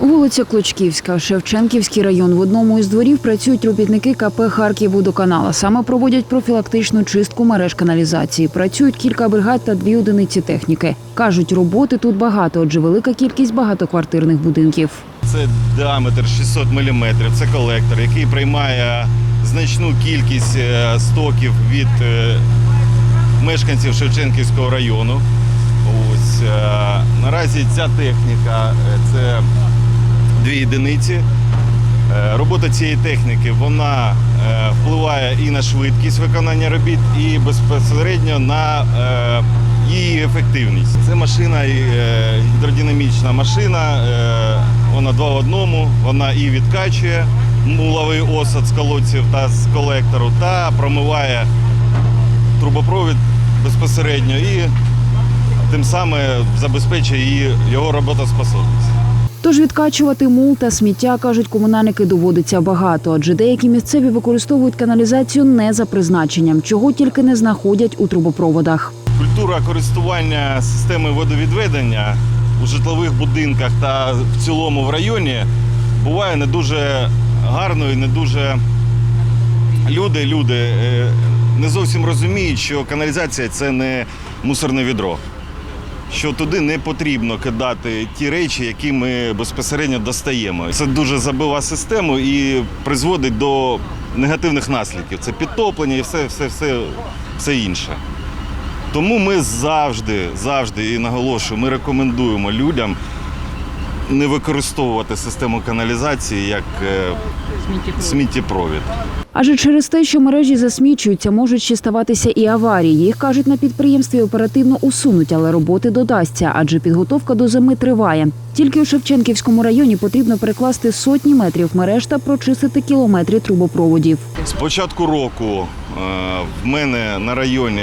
Вулиця Клочківська, Шевченківський район. В одному із дворів працюють робітники КП «Харківводоканал». Саме проводять профілактичну чистку мереж каналізації. Працюють кілька бригад та дві одиниці техніки. Кажуть, роботи тут багато, отже, велика кількість багатоквартирних будинків. Це діаметр 600 мм, це колектор, який приймає значну кількість е, стоків від е, мешканців Шевченківського району. Ось, е, наразі ця техніка це дві єдиниці. Е, Робота цієї техніки вона е, впливає і на швидкість виконання робіт, і безпосередньо на е, її ефективність. Це машина гідродинамічна машина. Вона два в одному. Вона і відкачує муловий осад з колодців та з колектору, та промиває трубопровід безпосередньо і тим самим забезпечує його роботоспособність. Тож відкачувати мул та сміття, кажуть комунальники, доводиться багато, адже деякі місцеві використовують каналізацію не за призначенням, чого тільки не знаходять у трубопроводах. Культура користування системи водовідведення у житлових будинках та в цілому в районі буває не дуже гарною, не дуже люди, люди е, не зовсім розуміють, що каналізація це не мусорне відро. Що туди не потрібно кидати ті речі, які ми безпосередньо достаємо. Це дуже забива систему і призводить до негативних наслідків. Це підтоплення і все, все, все, все інше. Тому ми завжди, завжди і наголошую, ми рекомендуємо людям не використовувати систему каналізації як е, сміттєпровід. Адже через те, що мережі засмічуються, можуть ще ставатися і аварії. Їх кажуть на підприємстві оперативно усунуть, але роботи додасться, адже підготовка до зими триває. Тільки у Шевченківському районі потрібно перекласти сотні метрів мереж та прочистити кілометри трубопроводів. З початку року е, в мене на районі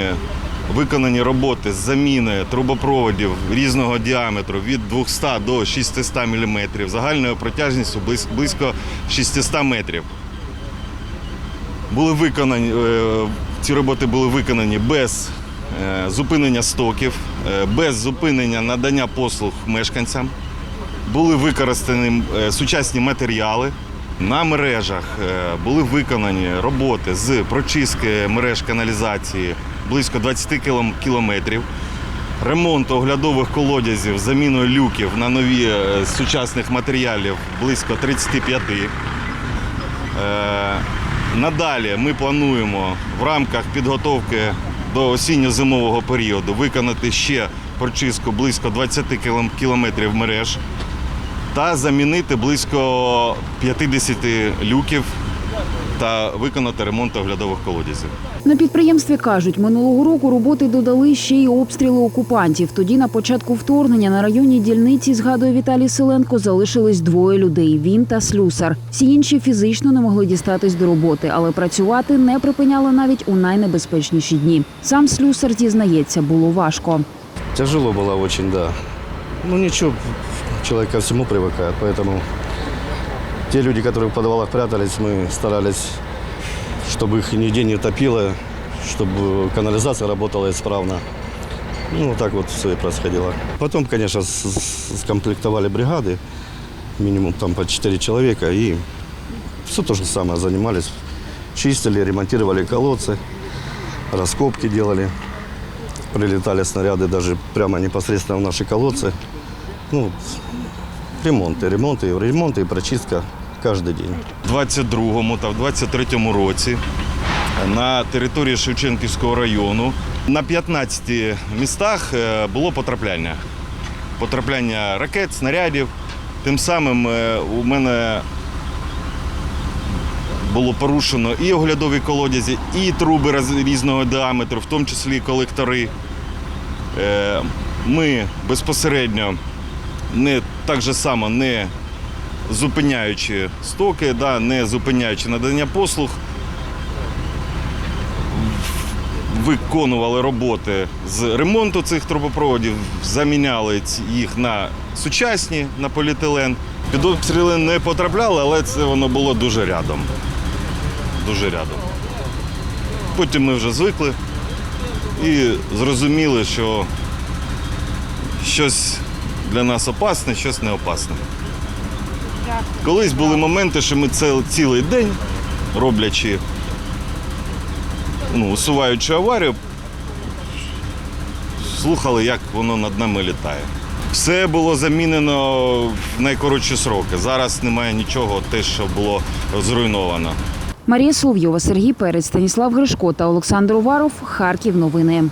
виконані роботи з заміни трубопроводів різного діаметру від 200 до 600 мм, загальною протяжністю близько 600 метрів. Були виконані, е, ці роботи були виконані без е, зупинення стоків, е, без зупинення надання послуг мешканцям. Були використані сучасні матеріали. На мережах були виконані роботи з прочистки мереж каналізації близько 20 кілом- кілометрів, ремонт оглядових колодязів, заміною люків на нові е, з сучасних матеріалів близько 35. Е, Надалі ми плануємо в рамках підготовки до осінньо-зимового періоду виконати ще прочистку близько 20 кілом- кілометрів мереж та замінити близько 50 люків та виконати ремонт оглядових колодязів. На підприємстві кажуть, минулого року роботи додали ще й обстріли окупантів. Тоді на початку вторгнення на районній дільниці, згадує Віталій Селенко, залишились двоє людей: він та слюсар. Всі інші фізично не могли дістатись до роботи, але працювати не припиняли навіть у найнебезпечніші дні. Сам слюсар зізнається, було важко. Тяжело было очень, да. Ну ничего, человек ко всему привыкает, поэтому те люди, которые в подвалах прятались, мы старались, чтобы их нигде не топило, чтобы канализация работала исправно. Ну, вот так вот все и происходило. Потом, конечно, скомплектовали бригады, минимум там по 4 человека, и все то же самое занимались. Чистили, ремонтировали колодцы, раскопки делали прилетали снаряды даже прямо непосредственно в наши колодцы. Ну, ремонты, ремонты, ремонты и прочистка каждый день. У 22-му та в 23-му році на території Шевченківського району на 15 містах е, було потрапляння. Потрапляння ракет, снарядів. Тим самим е, у мене було порушено і оглядові колодязі, і труби роз- різного діаметру, в тому числі і колектори. Е, Ми безпосередньо не так же само не зупиняючи стоки, да, не зупиняючи надання послуг, виконували роботи з ремонту цих трубопроводів, заміняли їх на сучасні, на поліетилен. Під обстріли не потрапляли, але це воно було дуже рядом. Дуже рядом. Потім ми вже звикли і зрозуміли, що щось для нас опасне, щось не опасне. Колись були моменти, що ми це цілий день, роблячи, ну, усуваючи аварію, слухали, як воно над нами літає. Все було замінено в найкоротші сроки. Зараз немає нічого, те, що було зруйновано. Марія Соловйова, Сергій Перець, Станіслав Гришко та Олександр Уваров. Харків. Новини.